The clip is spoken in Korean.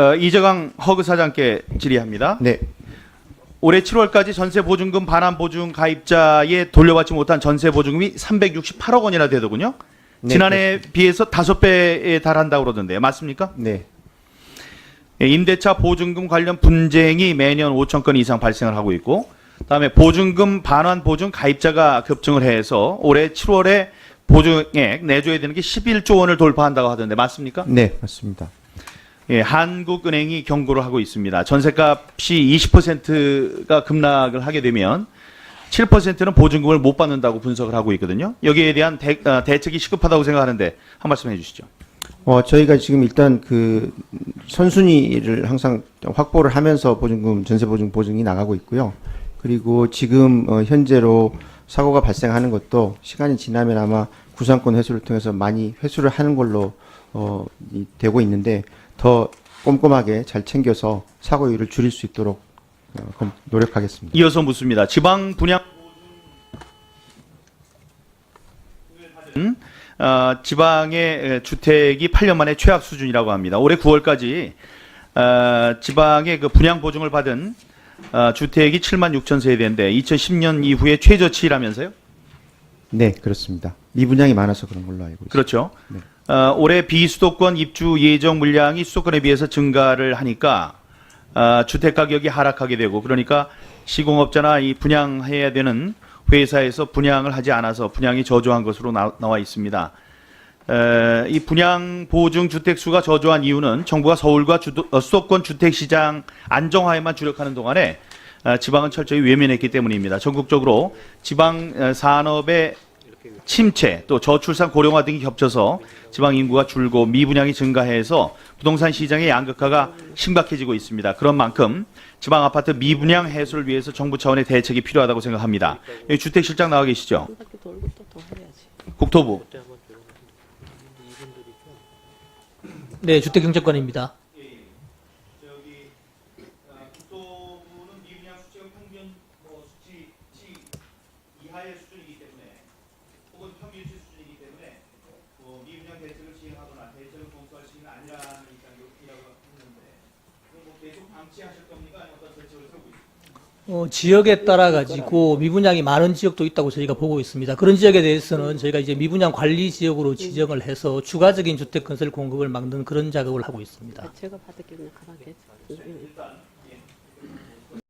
어, 이재강 허그 사장께 질의합니다. 네, 올해 7월까지 전세 보증금 반환 보증 가입자에 돌려받지 못한 전세 보증금이 368억 원이나 되더군요. 네, 지난해에 비해서 다섯 배에 달한다고 그러던데요. 맞습니까? 네, 예, 임대차 보증금 관련 분쟁이 매년 5천 건 이상 발생을 하고 있고, 그다음에 보증금 반환 보증 가입자가 급증을 해서 올해 7월에 보증액 내줘야 되는 게 11조 원을 돌파한다고 하던데 맞습니까? 네, 맞습니다. 예, 한국은행이 경고를 하고 있습니다. 전세값이 20%가 급락을 하게 되면 7%는 보증금을 못 받는다고 분석을 하고 있거든요. 여기에 대한 대, 어, 대책이 시급하다고 생각하는데 한 말씀 해주시죠. 어, 저희가 지금 일단 그 선순위를 항상 확보를 하면서 보증금 전세 보증 보증이 나가고 있고요. 그리고 지금 어, 현재로 사고가 발생하는 것도 시간이 지나면 아마 구상권 회수를 통해서 많이 회수를 하는 걸로 어, 이, 되고 있는데 더 꼼꼼하게 잘 챙겨서 사고율을 줄일 수 있도록 어, 노력하겠습니다. 이어서 묻습니다. 지방 분양 어, 지방의 에, 주택이 8년 만에 최악 수준이라고 합니다. 올해 9월까지 어, 지방의 그 분양 보증을 받은 어, 주택이 7만 6천 세대인데 2010년 이후에 최저치라면서요? 네, 그렇습니다. 미분양이 많아서 그런 걸로 알고 있습니다. 그렇죠. 네. 어, 올해 비수도권 입주 예정 물량이 수도권에 비해서 증가를 하니까 어, 주택 가격이 하락하게 되고 그러니까 시공업자나 이 분양해야 되는 회사에서 분양을 하지 않아서 분양이 저조한 것으로 나, 와 있습니다. 에, 이 분양 보증 주택 수가 저조한 이유는 정부가 서울과 주도, 어, 수도권 주택 시장 안정화에만 주력하는 동안에 어, 지방은 철저히 외면했기 때문입니다. 전국적으로 지방 어, 산업의 침체 또 저출산 고령화 등이 겹쳐서 지방 인구가 줄고 미분양이 증가해서 부동산 시장의 양극화가 심각해지고 있습니다. 그런 만큼 지방 아파트 미분양 해소를 위해서 정부 차원의 대책이 필요하다고 생각합니다. 여기 주택실장 나와 계시죠? 국토부. 네, 주택경제권입니다. 저기 국토부는 미분양 수치가 평균 뭐 수치 치 이하의 수준이기 때문에 평균치 수준이기 때문에 뭐 미분양 대책을 시행하거나 대책을 검토할 시기는 아니라는 입장이라고 했는데 그럼 뭐 계속 방치하실 겁니까? 아니면 어떤 대책을 세우고 있습니까? 어, 지역에 따라 가지고 미분양이 많은 지역도 있다고 저희가 보고 있습니다. 그런 지역에 대해서는 저희가 이제 미분양 관리 지역으로 지정을 해서 추가적인 주택 건설 공급을 막는 그런 작업을 하고 있습니다. 제가 받았기는 가만히 있어. 일단